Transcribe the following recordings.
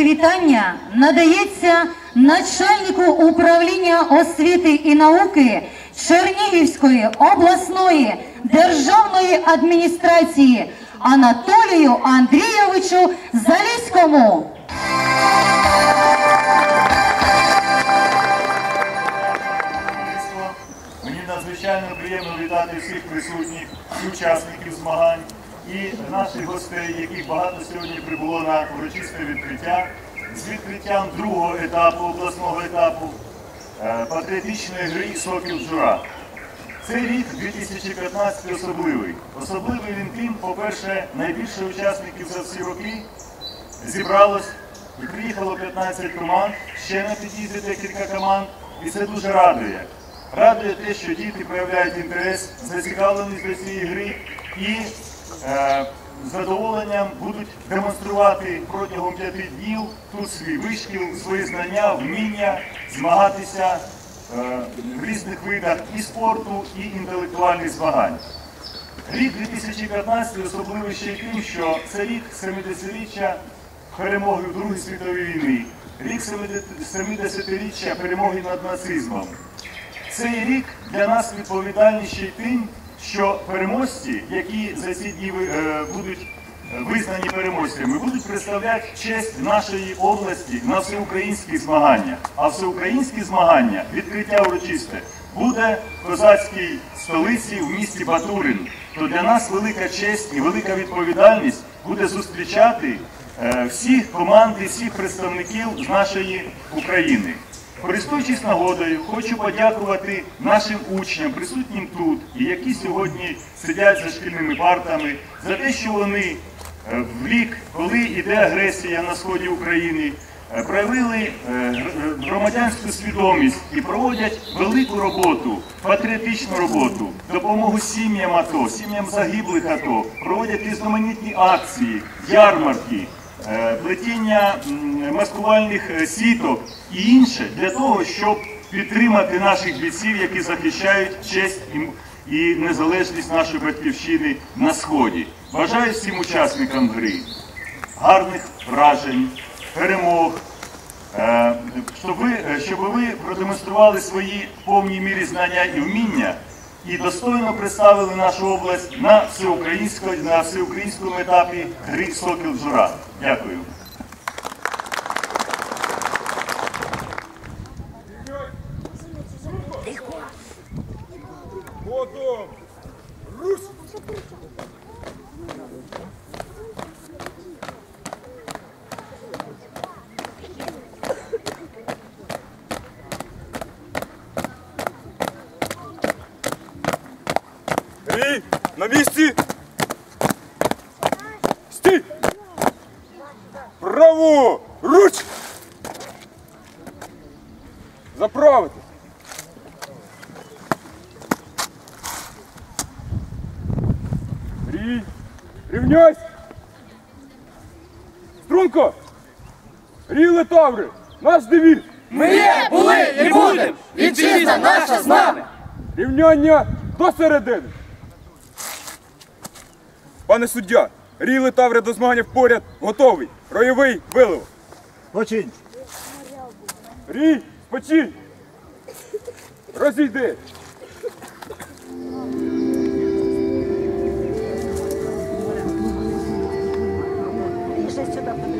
привітання надається начальнику управління освіти і науки Чернігівської обласної державної адміністрації Анатолію Андрійовичу Заліському. Мені надзвичайно приємно вітати всіх присутніх учасників змагань і наших гостей, яких багато сьогодні прибуло на урочисте відкриття з відкриттям другого етапу, обласного етапу е, патріотичної гри Сокіл Джура. Цей рік 2015 особливий. Особливий він тим, по-перше, найбільше учасників за всі роки зібралось приїхало 15 команд, ще на під'їзді декілька команд, і це дуже радує. Радує те, що діти проявляють інтерес, зацікавленість до цієї гри і з задоволенням будуть демонструвати протягом п'яти днів тут свій вишкіл, свої знання, вміння, змагатися е, в різних видах і спорту, і інтелектуальних змагань. Рік 2015 особливий ще й тим, що це рік 70-річчя перемоги в Другій світовій війні, рік 70-річчя перемоги над нацизмом. Цей рік для нас відповідальний ще тим, що переможці, які за ці дні е, будуть визнані переможцями, будуть представляти честь нашої області на всеукраїнських змаганнях. А всеукраїнські змагання, відкриття урочисте, буде в козацькій столиці в місті Батурин. То для нас велика честь і велика відповідальність буде зустрічати е, всіх команд і всіх представників з нашої України. Користуючись нагодою, хочу подякувати нашим учням, присутнім тут, і які сьогодні сидять за шкільними партами, за те, що вони е, в рік, коли йде агресія на сході України, е, проявили е, громадянську свідомість і проводять велику роботу, патріотичну роботу, допомогу сім'ям АТО, сім'ям загиблих АТО, проводять різноманітні акції, ярмарки плетіння маскувальних е, сіток і інше для того, щоб підтримати наших бійців, які захищають честь і незалежність нашої батьківщини на сході. Бажаю всім учасникам гри гарних вражень, перемог. Е, Щоб ви, е, щоб ви продемонстрували свої в повній мірі знання і вміння і достойно представили нашу область на всеукраїнському на всеукраїнському етапі гри Сокіл Жура. Дякую. Ходом! Русь! Рій, на місці! Стій! Право! Руч! Заправити! Рій! Рівняйсь! Струнко! Рій Летаври! Наш девіз! Ми є, були і будем! Вітчизна наша з нами! Рівняння до середини! Пане суддя, Ріли таври до змаганів поряд готовий. Ройовий вилив. Починь. Рій, починь. Розійди. Ріжай сюди.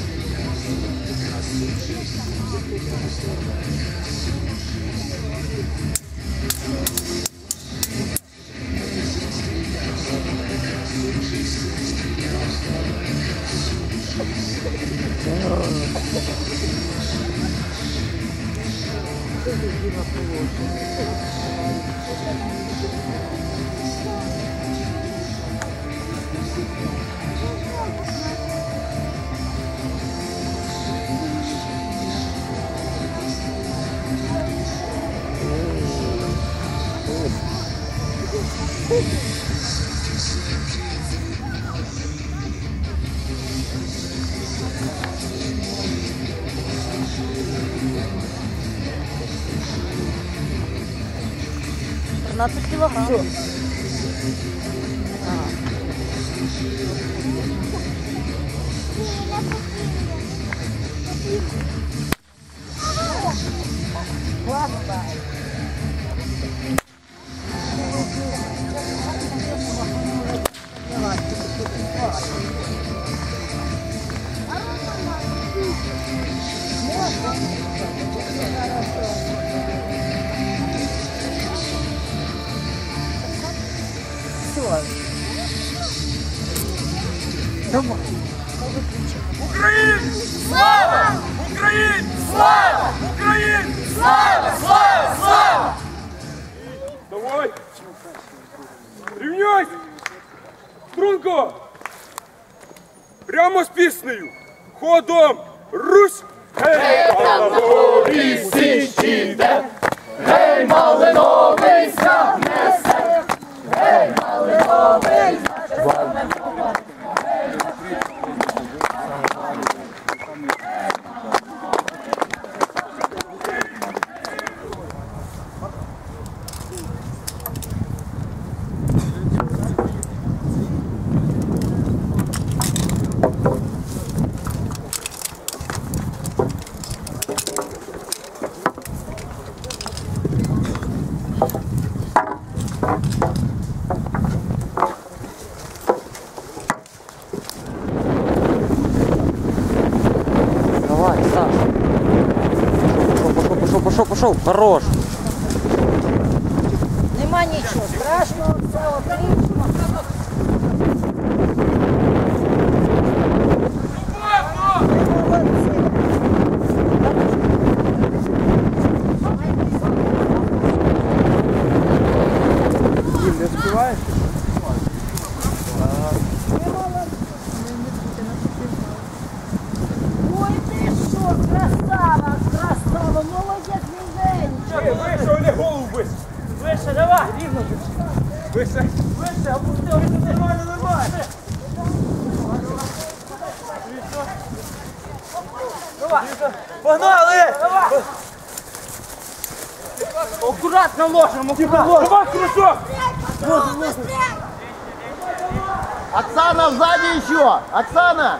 Thank you. 好。是 Рівняйся! Струнко! Прямо з піснею! Ходом! Русь! Гей, Павлові січі! Давай, пошел. Хорош. Нема нічого страшного, все отлично. Погнали! Давай! Аккуратно ложим, аккуратно. Давай, кружок! Оксана сзади еще! Оксана!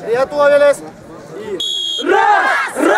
Приготовились! Тече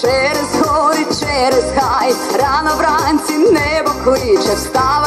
через гори, через хай, рано вранці небо кличе, вставай,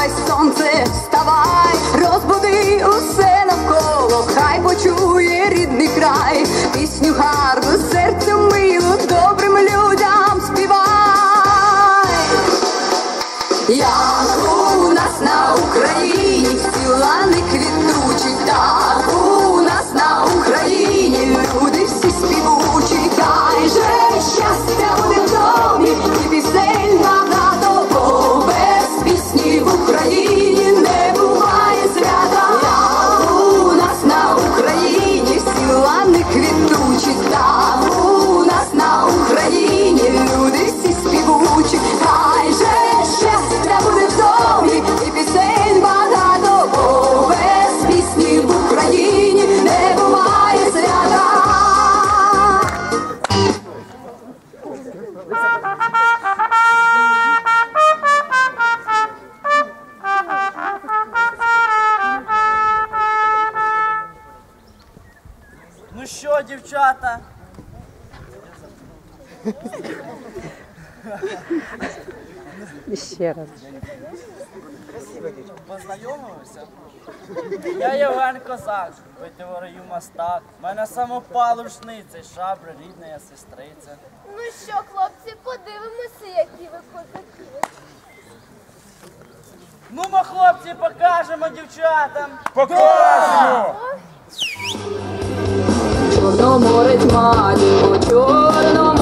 Ще раз. Познайомилися? Я Євген Козак, витворюю мастак. У мене самопал рушниця, шабра, рідна я сестриця. Ну що, хлопці, подивимося, які ви козаки. Ну, ми, хлопці, покажемо дівчатам. Покажемо! Чорноморець матінко, Чорноморець,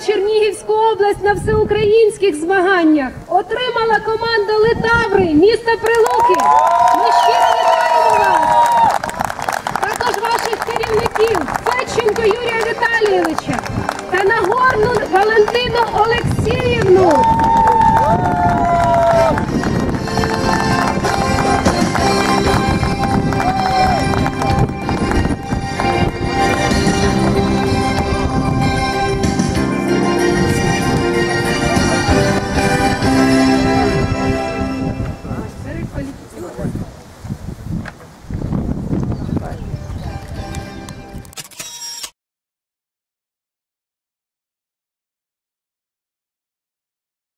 Чернігівську область на всеукраїнських змаганнях. Отримала команда Летаври, міста Прилуки. Ми щиро вітаємо вас, також ваших керівників Федченко Юрія Віталійовича та Нагорну Валентину Олексіївну.